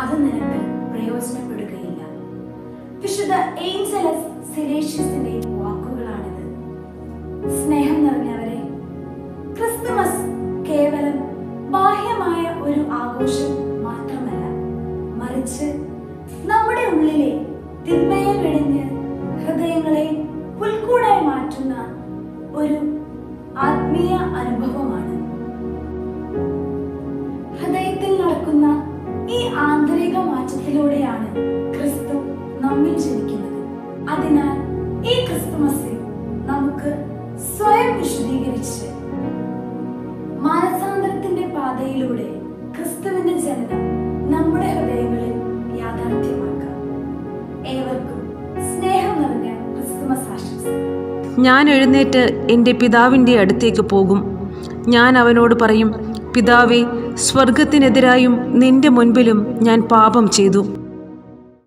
അത് നിനക്ക് പ്രയോജനപ്പെടുകയില്ല. വിശുദ്ധ ഏഞ്ചലസ് സിലേഷ്യസിന്റെ വാക്കുകളാണിത്. സ്നേഹം നിറഞ്ഞവരെ ക്രിസ്തുമസ് കേവലം ബാഹ്യമായ ഒരു ആഘോഷം മാത്രമല്ല മറിച്ച് നമ്മുടെ ഉള്ളിലെ തിന്മയെ വെടിഞ്ഞ് ഹൃദയങ്ങളെ പുൽക്കൂടായി മാറ്റുന്ന ഒരു ആത്മീയ മാറ്റത്തിലൂടെയാണ് ക്രിസ്തു നമ്മിൽ ജനിക്കുന്നത്. അതിനാൽ ഈ ക്രിസ്തുമസിൽ നമുക്ക് സ്വയം വിശദീകരിച്ച് മാനസാന്തരത്തിന്റെ പാതയിലൂടെ ക്രിസ്തുവിന്റെ ജനനം നമ്മുടെ ഹൃദയങ്ങളിൽ യാഥാർത്ഥ്യമാക്കാം. ഏവർക്കും ഞാൻ എഴുന്നേറ്റ് എന്റെ പിതാവിന്റെ അടുത്തേക്ക് പോകും. ഞാൻ അവനോട് പറയും പിതാവേ സ്വർഗത്തിനെതിരായും നിന്റെ മുൻപിലും ഞാൻ പാപം ചെയ്തു.